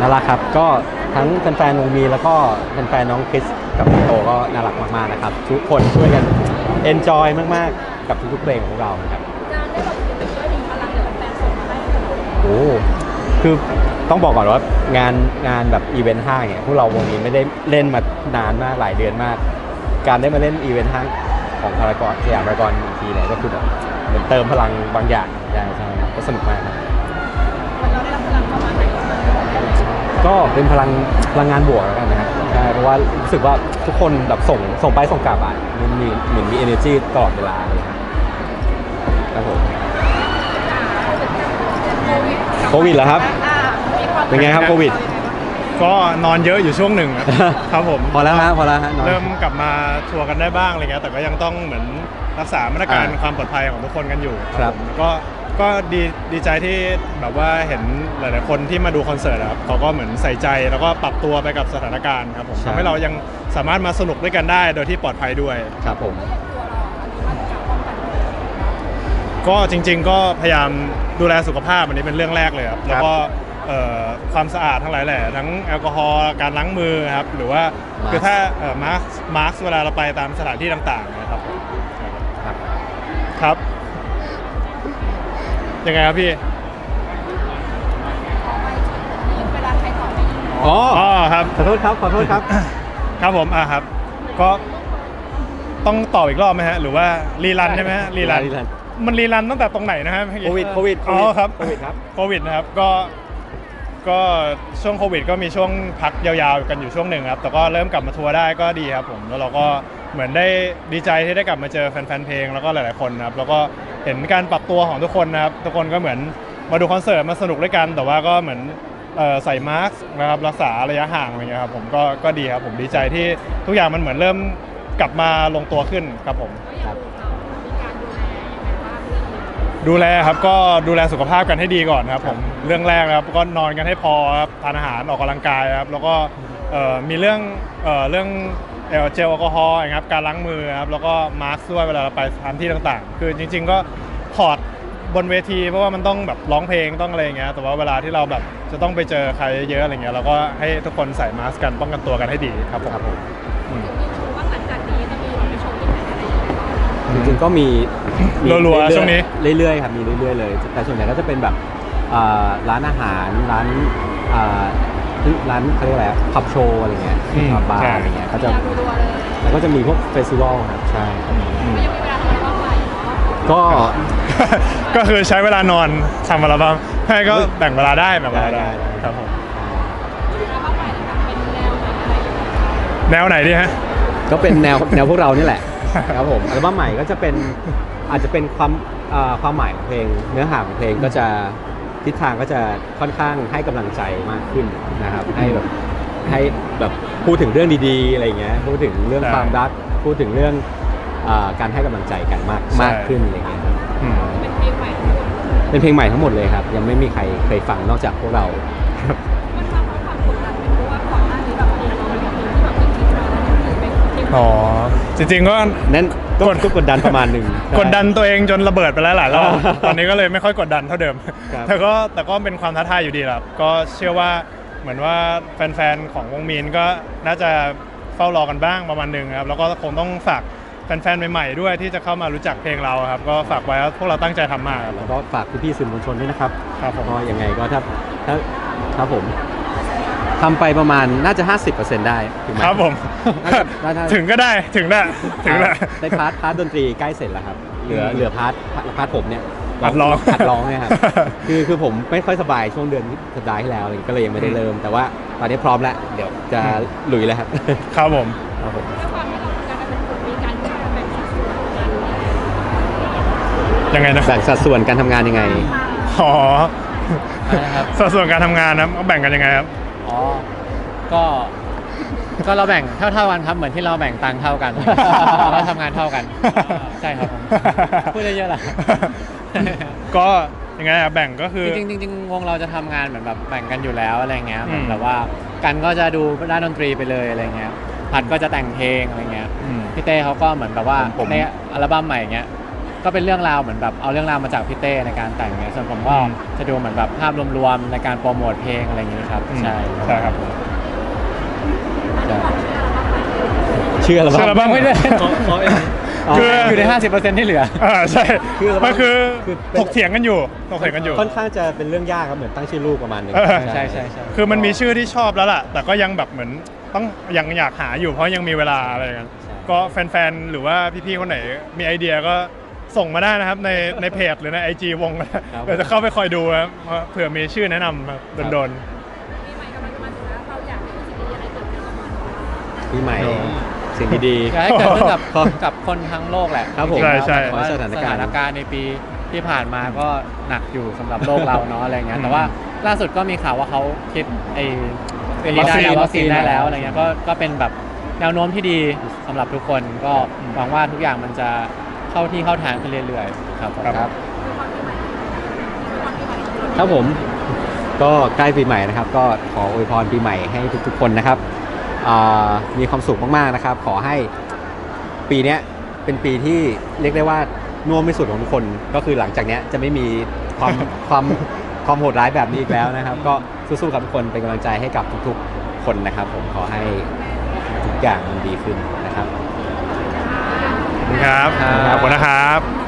น่ารักครับ ก็ทั้งแฟนๆวงมีแล้วก็แฟนๆน้องคริสกับพี่โตก็น่ารักมากๆนะครับ ทุกคนช่วยกันเอนจอยมากๆ กับทุกๆเพลงของพวกเรานะครับการได้แบบเป็นช่วยดึงพลังเดี๋ยวแฟนส่งมาให้ขนาดนี้โอ้คือต้องบอกก่อนว่างานงานแบบอีเวนต์ห้างเนี่ยพวกเราวงนี้ไม่ได้เล่นมานานมากหลายเดือนมาก การได้มาเล่นอีเวนต์ห้างของพารากอนสยามพารากอนอีกทีเนี่ยก็คือแบบเหมือนเติมพลังบางอย่างใช่ใช่ครับก็สนุกมากครับ ก็เป็นพลังพลังงานบวกแล้วกันนะครับใช่เพราะว่ารู้สึกว่าทุกคนแบบส่งส่งไปส่งกลับอะมันมีเหมือนมี energy ตลอดเวลาเลยครับครับผมโควิดเหรอครับอ่ามีความเป็นไงครับโควิด ก็นอนเยอะอยู่ช่วงหนึ่ง ครับครับผมพอแล้วฮะพอแล้วฮะน้อยเริ่มกลับมาทัวร์กันได้บ้างอะไรเงี้ยแต่ก็ยังต้องเหมือนรักษามาตรการอ่าความปลอดภัยของทุกคนกันอยู่ครับผมก็ ก็ดีดีใจที่แบบว่าเห็นหลาย ๆ คนที่มาดูคอนเสิร์ตอะครับเขาก็เหมือนใส่ใจแล้วก็ปรับตัวไปกับสถานการณ์ครับผมใช่ ทำให้เรายังสามารถมาสนุกด้วยกันได้ โดยที่ปลอดภัยด้วย ครับผมตัวเราอันนี้มาตรการป้องกันตัวก็จริง ๆ ก็พยายามดูแลสุขภาพอันนี้เป็นเรื่องแรกเลยครับแล้วก็เอ่อความสะอาดทั้งหลายแหละทั้งแอลกอฮอล์การล้างมือครับหรือว่า Mask คือถ้ามาร์คมาร์คเวลาเราไปตามสถานที่ต่าง ๆ นะครับครับ ครับ ยังไงครับพี่ขอไปที่เวลาใครตอบไม่ยิงอ๋ออ๋อครับ ขอโทษครับ ขอโทษครับ ครับผมอะครับ ก็ต้องตอบอีกรอบไหมฮะ หรือว่ารีรันใช่ไหมฮะรีรัน รีรัน มันรีรันตั้งแต่ตรงไหนนะฮะเมื่อกี้โควิด โควิดอ๋อครับ โควิดครับ โควิดนะครับก็ก็ช่วงโควิด ก็มีช่วงพักยาวๆกันอยู่ช่วงหนึ่งครับแต่ก็เริ่มกลับมาทัวร์ได้ก็ดีครับผมแล้วเราก็เหมือนได้ดีใจที่ได้กลับมาเจอแฟนๆเพลงแล้วก็หลายๆคนนะครับแล้วก็ เห็นการปรับตัวของทุกคนนะครับทุกคนก็เหมือนมาดูคอนเสิร์ตมาสนุกด้วยกัน แต่ว่าก็เหมือนเอ่อใส่มาสก์นะครับรักษาระยะห่างอะไรเงี้ยครับผมก็ก็ดีครับผมดีใจที่ทุกอย่างมันเหมือนเริ่มกลับมาลงตัวขึ้นครับผมก็อยากรู้เขามีการดูแลยังไงบ้างเรื่องนี้ดูแลครับก็ดูแลสุขภาพกันให้ดีก่อนครับผมเรื่องแรกนะครับก็นอนกันให้พอครับทานอาหารออกกำลังกายครับแล้วก็เอ่อมีเรื่องเอ่อเรื่อง เอ่อเจลแอลกอฮอล์นะครับการล้างมือครับแล้วก็มาร์คด้วยเวลาเราไปสถานที่ต่างๆ คือจริง ๆ ก็ถอดบนเวทีเพราะว่ามันต้องแบบร้องเพลงต้องอะไรอย่างเงี้ยแต่ว่าเวลาที่เราแบบจะต้องไปเจอใครเยอะๆอะไรเงี้ยเราก็ให้ทุกคนใส่มาสก์กันป้องกันตัวกันให้ดีครับผมครับผมอืมมีโชว์ว่าหลังจากนี้จะมีแบบไปโชว์ที่ไหนอะไรยังไงบ้างจริงๆก็มีมีรัวๆเอยๆช่วงนี้เรื่อยๆครับมีเรื่อยๆเลย แต่ส่วนใหญ่ก็จะเป็นแบบอ่าร้านอาหารร้านอ่า ร้านเขาเรียกอะไรพับโชว์อะไรเงี้ยอืมผับบาร์ใช่อะไรเงี้ยก็จะอยากรัวๆเลยแล้วก็จะมีพวกเฟสติวัลครับใช่ครับก็ยังมีเวลาทำอะไรบ้างไหมเนาะก็ ก็คือใช้เวลานอนทำอัลบั้มให้ก็แบ่งเวลาได้แบ่งเวลาได้ได้ได้ ครับผมมีเวลาบ้างไหมนะคะเป็นแนวไหนอะไรยังไงแนวไหนดีฮะ ก็เป็นแนว แนวพวกเรานี่แหละครับผมอัลบั้มใหม่ก็จะเป็นอาจจะเป็นความอ่าความหมายของเพลง เนื้อหาของเพลงก็จะ ทิศทางก็จะค่อนข้างให้กำลังใจมากขึ้นนะครับ ให้แบบให้แบบพูดถึงเรื่องดีๆอะไรเงี้ยพูดถึงเรื่องใช่ความรักพูดถึงเรื่องอาการให้กำลังใจกันมากใช่มากขึ้นอะไรเงี้ยครับอืมเป็นเพลงใหม่ทั้งหมดเป็นเพลงใหม่ทั้งหมดเลยครับ ยังไม่มีใครเคยฟังนอกจากพวกเรามันท อเป็นเพลงอ๋อจริงๆก็ นั่นก็กด ก็กดดันประมาณหนึ่ง กดดันตัวเองจนระเบิดไปแล้วหลายรอบตอนนี้ก็เลยไม่ค่อยกดดันเท่าเดิม ครับ แต่ก็แต่ก็เป็นความท้าทายอยู่ดีแหละครับก็เชื่อว่าเหมือนว่าแฟนๆของวงมีนก็น่าจะเฝ้ารอกันบ้างประมาณหนึ่งครับแล้วก็คงต้องฝากแฟนๆใหม่ๆด้วยที่จะเข้ามารู้จักเพลงเราครับ ก็ฝากไว้ว่าพวกเราตั้งใจทำมากครับ แล้วก็ฝากพี่ๆสื่อมวลชนด้วยนะครับครับผม ก็ยังไงก็ถ้าถ้าครับผม ทำไปประมาณน่าจะ 50%ได้ถึงไหม ครับผมน่าจะน่าจะถึงก็ได้ถึงแหละถึงแหละในพาร์ทพาร์ทดนตรีใกล้เสร็จแล้วครับ เหลืออืมเหลือพาร์ทพาร์ทผมเนี่ยอัดร้องอัดร้องเนี่ยครับ คือคือผมไม่ค่อยสบายช่วงเดือนสัปดาห์ที่แล้วอะไรก็เลยยังไม่ได้เริ่ม แต่ว่าตอนนี้พร้อมแล้ว เดี๋ยวจะลุยแล้วครับ ครับผม ครับผมด้วยความที่เราทำงานกันเป็นกลุ่มมีการแบ่งสัดส่วนกันยังไงนะแบ่งสัดส่วนการทำงานยังไง อ๋อนะครับสัดส่วนการทำงานนะแบ่งกันยังไงครับ อ๋อ ก็ก็เราแบ่งเท่าๆกันครับเหมือนที่เราแบ่งตังค์เท่ากัน เราทำงานเท่ากัน ใช่ครับผมพูดได้เยอะเหรอก็ยังไงอะแบ่งก็คือ จริงๆจริงๆวงเราจะทำงานเหมือนแบบแบ่งกันอยู่แล้วอะไรเงี้ยอืม แบบว่ากันก็จะดูด้านดนตรีไปเลยอะไรเงี้ยพัดก็จะแต่งเพลงอะไรเงี้ยอืม พี่เต้เขาก็เหมือนแบบว่าผมผมในอัลบั้มใหม่เงี้ย ก็เป็นเรื่องราวเหมือนแบบเอาเรื่องราวมาจากพี่เต้ในการแต่งเนี่ยส่วนผมก็อืม จะดูเหมือนแบบภาพรวมๆในการโปรโมทเพลงอะไรอย่างนี้ครับอืมใช่ใช่ครับชื่ออะไรชื่ออะไรบ้างบ้างไม่ได้คือ อยู่ใน 50%ที่เหลือ อ่าใช่คืออะไรบ้างมันคือคือเป็น ถกเถียงกันอยู่ถกเถียงกันอยู่ ค่อนข้างจะเป็นเรื่องยากครับเหมือนตั้งชื่อลูกประมาณหนึง เออ ใช่ใช่ใช่ คือมันมีชื่อที่ชอบแล้วล่ะ แต่ก็ยังแบบเหมือนต้องยังอยากหาอยู่เพราะยังมีเวลาอะไรอย่างเงี้ยก็แฟนๆ หรือว่าพี่ๆ คนไหนมีไอเดียก็ ส่งมาได้นะครับในในเพจหรือในไอจีวงเดี๋ยวจะเข้าไปคอยดูครับว่าเผื่อมีชื่อแนะนำครับโดน ปีใหม่กำลังจะมาถึงแล้วเราอยากให้มีสิ่งดีๆอะไรเกิดขึ้นกับมันปีใหม่โอ้สิ่งดีอยากให้เกิดขึ้นกับครับ กับคนทั้งโลกแหละครับผมจงๆใช่แล้วใช่แต่ว่าสสถานการณ์ถานการณ์ในปีที่ผ่านมาก็หนักอยู่สำหรับโลกเราเนาะอะไรเงี้อืยมแต่ว่าล่าสุดก็มีข่าวว่าเขาคิดไอ้เป็นได้แล้ววัวัคคซีซีนนได้แล้วแล้วอะไรเงี้ยก็ก็เป็นแบบแนวโน้มที่ดีสำหรับทุกคนก็หวังว่าทุกอย่างมันจะ เข้าที่เข้าทางขึ้นเรื่อยๆครับผมครับ ครับผมก็ใกล้ปีใหม่นะครับ ก็ขออวยพรปีใหม่ให้ทุก ๆ คนนะครับอ่ามีความสุขมากๆนะครับ ขอให้ปีเนี้ยเป็นปีที่เรียกได้ว่าน่วมที่สุดของทุกคนก็คือหลังจากเนี้ยจะไม่มีความ ความความโหดร้ายแบบนี้อีกแล้วนะครับ ก็สู้ๆครับทุกคนเป็นกำลังใจให้กับทุกๆ คนนะครับ ผมขอให้ทุกอย่างมันดีขึ้นนะครับๆขอบคุณครับ ครับ ขอบคุณนะครับ